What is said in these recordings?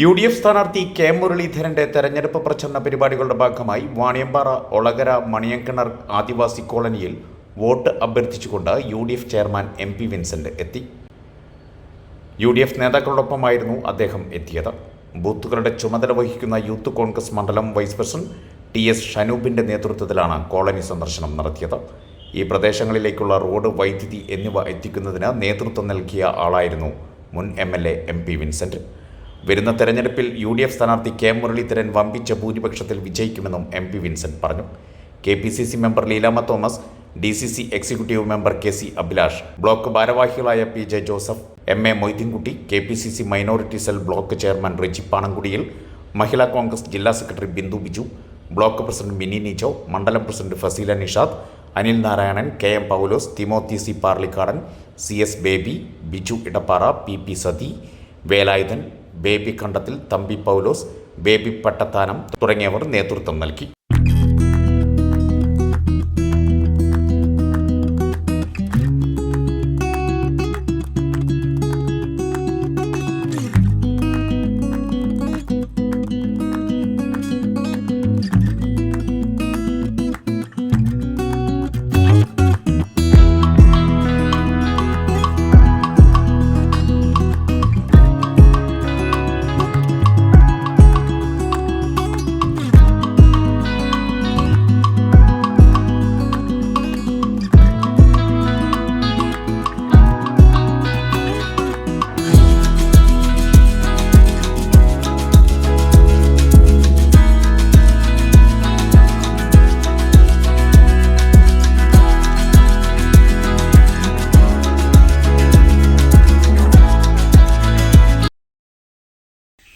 U D F സ്ഥാനാർത്ഥി K മുരളീധരന്റെ തെരഞ്ഞെടുപ്പ് പ്രചരണ പരിപാടികളുടെ ഭാഗമായി വാണിയമ്പാറ ഒളകര മണിയങ്കിണർ ആദിവാസി കോളനിയിൽ വോട്ട് അഭ്യർത്ഥിച്ചുകൊണ്ട് U D F chairman M P Vincent എത്തി. യു ഡി എഫ് നേതാക്കളോടൊപ്പമായിരുന്നു അദ്ദേഹം എത്തിയത്. ബൂത്തുകളുടെ ചുമതല വഹിക്കുന്ന യൂത്ത് കോൺഗ്രസ് മണ്ഡലം വൈസ് പ്രസിഡന്റ് ടി എസ് ഷനൂപിന്റെ നേതൃത്വത്തിലാണ് കോളനി സന്ദർശനം നടത്തിയത്. ഈ പ്രദേശങ്ങളിലേക്കുള്ള റോഡ് വൈദ്യുതി എന്നിവ എത്തിക്കുന്നതിന് നേതൃത്വം നൽകിയ ആളായിരുന്നു മുൻ M L A M P Vincent. വരുന്ന തെരഞ്ഞെടുപ്പിൽ യു ഡി എഫ് സ്ഥാനാർത്ഥി കെ മുരളീധരൻ വമ്പിച്ച ഭൂരിപക്ഷത്തിൽ വിജയിക്കുമെന്നും എം പി വിൻസെന്റ് പറഞ്ഞു. K P C C member Leelamma Thomas D C C executive member K C Abhilash block ഭാരവാഹികളായ P J Joseph M A Moideenkutty K P C C minority cell block chairman Riji പാണങ്കുടിയിൽ Mahila Congress ജില്ലാ secretary Bindu Biju block president Mini Nijo മണ്ഡലം president Faseela Nishad Anil Narayanan K M Paulose Thimothy C Parlikkadan C S Baby Biju Edappara P P Sathi Velayudhan Baby Kandathil Thampi Paulose Baby Pattathanam തുടങ്ങിയവർ നേതൃത്വം നൽകി.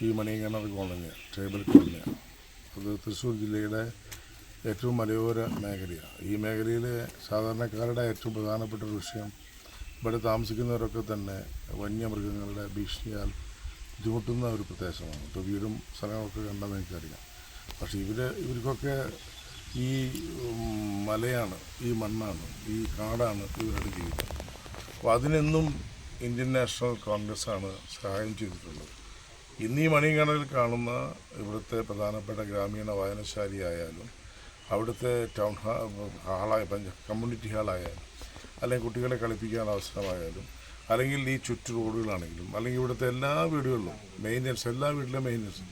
ഈ മണിയങ്കണർ colony tribal കോളനിയാണ് അത് തൃശ്ശൂർ ജില്ലയുടെ ഏറ്റവും മലയോര മേഖലയാണ്. ഈ മേഖലയിലെ സാധാരണക്കാരുടെ ഏറ്റവും പ്രധാനപ്പെട്ട ഒരു വിഷയം ഇവിടെ താമസിക്കുന്നവരൊക്കെ തന്നെ വന്യമൃഗങ്ങളുടെ ഭീഷണിയാൽ ബുദ്ധിമുട്ടുന്ന ഒരു പ്രദേശമാണ്. ഇപ്പോൾ വീടും സ്ഥലങ്ങളൊക്കെ കണ്ടെന്ന് എനിക്കറിയാം. പക്ഷേ ഇവർ ഇവർക്കൊക്കെ ഈ മലയാണ് ഈ മണ്ണാണ് ഈ കാടാണ് ഇവരുടെ ജീവിതം അപ്പോൾ അതിനെന്നും ഇന്ത്യൻ നാഷണൽ കോൺഗ്രസ്സാണ് സഹായം ചെയ്തിട്ടുള്ളത്. ഇന്ന് ഈ മണികണലിൽ കാണുന്ന ഇവിടുത്തെ പ്രധാനപ്പെട്ട ഗ്രാമീണ വായനശാലി ആയാലും അവിടുത്തെ ടൗൺ ഹാളായ കമ്മ്യൂണിറ്റി ഹാളായാലും അല്ലെങ്കിൽ കുട്ടികളെ കളിപ്പിക്കാൻ അവസരമായാലും അല്ലെങ്കിൽ ഈ ചുറ്റു റോഡുകളാണെങ്കിലും അല്ലെങ്കിൽ ഇവിടുത്തെ എല്ലാ വീടുകളിലും മെയിന്റനൻസ് എല്ലാ വീട്ടിലെ മെയിന്റനൻസ്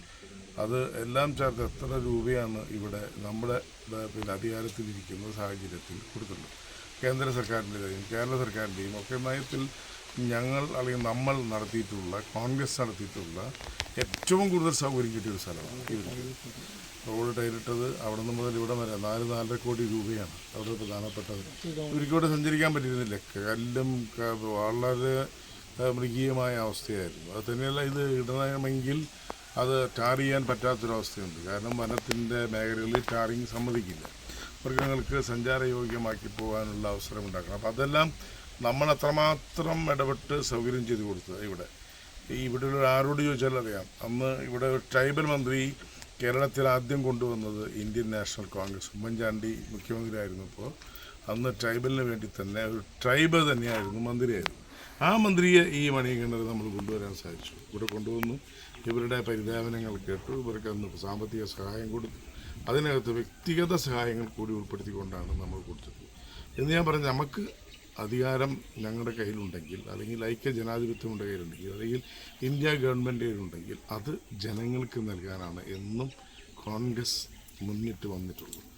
അത് എല്ലാം ചേർത്ത് എത്ര രൂപയാണ് ഇവിടെ നമ്മുടെ പിന്നെ അധികാരത്തിലിരിക്കുന്ന സാഹചര്യത്തിൽ കൊടുക്കുന്നത്? കേന്ദ്ര സർക്കാരിന്റെയും കേരള സർക്കാരിന്റെയും ഒക്കെ നയത്തിൽ ഞങ്ങൾ അല്ലെങ്കിൽ നമ്മൾ നടത്തിയിട്ടുള്ള കോൺഗ്രസ് നടത്തിയിട്ടുള്ള ഏറ്റവും കൂടുതൽ സൗകര്യം കിട്ടിയ ഒരു സ്ഥലമാണ് റോഡ് ടൈലിട്ടത് അവിടെ നിന്ന് മുതൽ ഇവിടെ വരെ നാല് നാലര കോടി രൂപയാണ് അവിടെ പ്രധാനപ്പെട്ടത്. ഇവർക്കിവിടെ സഞ്ചരിക്കാൻ പറ്റിയിരുന്നില്ല. കല്ലും വളരെ മൃഗീയമായ അവസ്ഥയായിരുന്നു. അത് തന്നെയല്ല ഇത് ഇടണമെങ്കിൽ അത് ടാർ ചെയ്യാൻ പറ്റാത്തൊരവസ്ഥയുണ്ട്. കാരണം വനത്തിന്റെ മേഖലകളിൽ ടാറിങ് സമ്മതിക്കില്ല. മൃഗങ്ങൾക്ക് സഞ്ചാരയോഗ്യമാക്കി പോകാനുള്ള അവസരം ഉണ്ടാക്കണം. അപ്പം അതെല്ലാം നമ്മൾ അത്രമാത്രം ഇടപെട്ട് സൗകര്യം ചെയ്തു കൊടുത്തത് ഇവിടെ. ഈ ഇവിടെ ആരോട് ചോദിച്ചാൽ അറിയാം. അന്ന് ഇവിടെ ട്രൈബൽ മന്ത്രി കേരളത്തിൽ ആദ്യം കൊണ്ടുവന്നത് ഇന്ത്യൻ നാഷണൽ കോൺഗ്രസ്. ഉമ്മൻചാണ്ടി മുഖ്യമന്ത്രി ആയിരുന്നു ആയിരുന്നപ്പോൾ അന്ന് ട്രൈബലിന് വേണ്ടി തന്നെ ഒരു ട്രൈബ് തന്നെയായിരുന്നു മന്ത്രിയായിരുന്നു. ആ മന്ത്രിയെ ഈ മണികണ്ഠർ നമ്മൾ കൊണ്ടുവരാൻ സാധിച്ചു. ഇവിടെ കൊണ്ടുവന്നു. ഇവരുടെ പരിതാപനങ്ങൾ കേട്ടു. ഇവർക്ക് അന്ന് സാമ്പത്തിക സഹായം കൊടുത്തു. അതിനകത്ത് വ്യക്തിഗത സഹായങ്ങൾ കൂടി ഉൾപ്പെടുത്തിക്കൊണ്ടാണ് നമ്മൾ കൊടുത്തത്. എന്ന് ഞാൻ പറഞ്ഞു നമുക്ക് അധികാരം ഞങ്ങളുടെ കയ്യിലുണ്ടെങ്കിൽ അല്ലെങ്കിൽ ഐക്യ ജനാധിപത്യം ഉണ്ട് കയ്യിലുണ്ടെങ്കിൽ അല്ലെങ്കിൽ ഇന്ത്യ ഗവൺമെന്റ് കയ്യിലുണ്ടെങ്കിൽ അത് ജനങ്ങൾക്ക് നൽകാനാണ് എന്നും കോൺഗ്രസ് മുന്നിട്ട് വന്നിട്ടുള്ളത്.